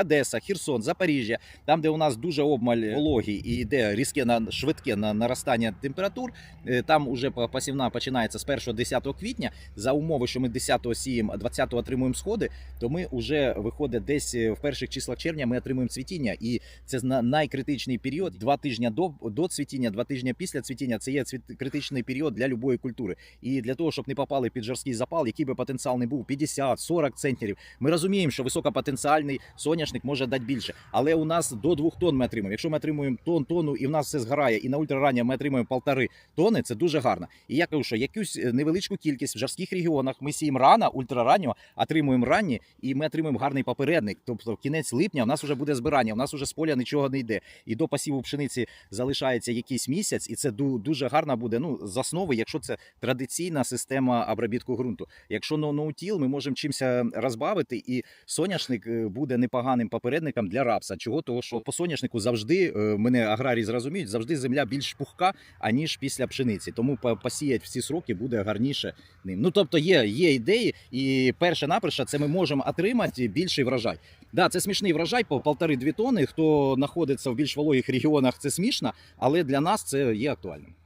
Одеса, Херсон, Запоріжжя, там, де у нас дуже обмаль вологі і йде різке на швидке на наростання температур, е, там уже по- посівна починається з 1-10 квітня. За умови, що ми 10 сіємо, а 20 отримуємо сходи, то ми вже виходить десь е, в перших числах червня ми отримуємо цвітіння, і це на- найкритичний період. Два тижні до, до цвітіння, два тижні після цвітіння. Це є цвіт, критичний період для любої культури. І для того, щоб не попали під жорсткий запал, який би потенціал не був 50-40 центнерів. Ми розуміємо, що високопотенціальний соняшник може дати більше, але у нас до 2 тонн ми отримуємо. Якщо ми отримуємо тон, тонну, і в нас все згорає, і на ультрараннє ми отримуємо полтори тонни, це дуже гарно. І я кажу, що якусь е, невеличку кількість в жарських регіонах ми сіємо рано, ультраранньо, отримуємо ранні, і ми отримуємо гарний попередник. Тобто кінець липня у нас вже буде збирання, у нас вже з поля нічого не йде. І до посіву пшениці залишається якийсь місяць, і це дуже гарно буде. Ну, з основи, якщо це традиційна система обробітку ґрунту. Якщо ноутіл, ми можемо чимся розбавити, і соняшник е, буде непоганим попередником для рапса. Чого? Того, що по соняшнику завжди е, мене аграрії зрозуміють, завжди земля більш пухка, аніж після пшениці. Тому посіять всі сроки буде гарніше ним. Ну тобто є, є ідеї, і перше наперше це ми можемо отримати більший врожай. Да, це смішний врожай по полтори-дві тони. Хто знаходиться в більш вологих регіонах, це смішно, але для нас це є актуальним.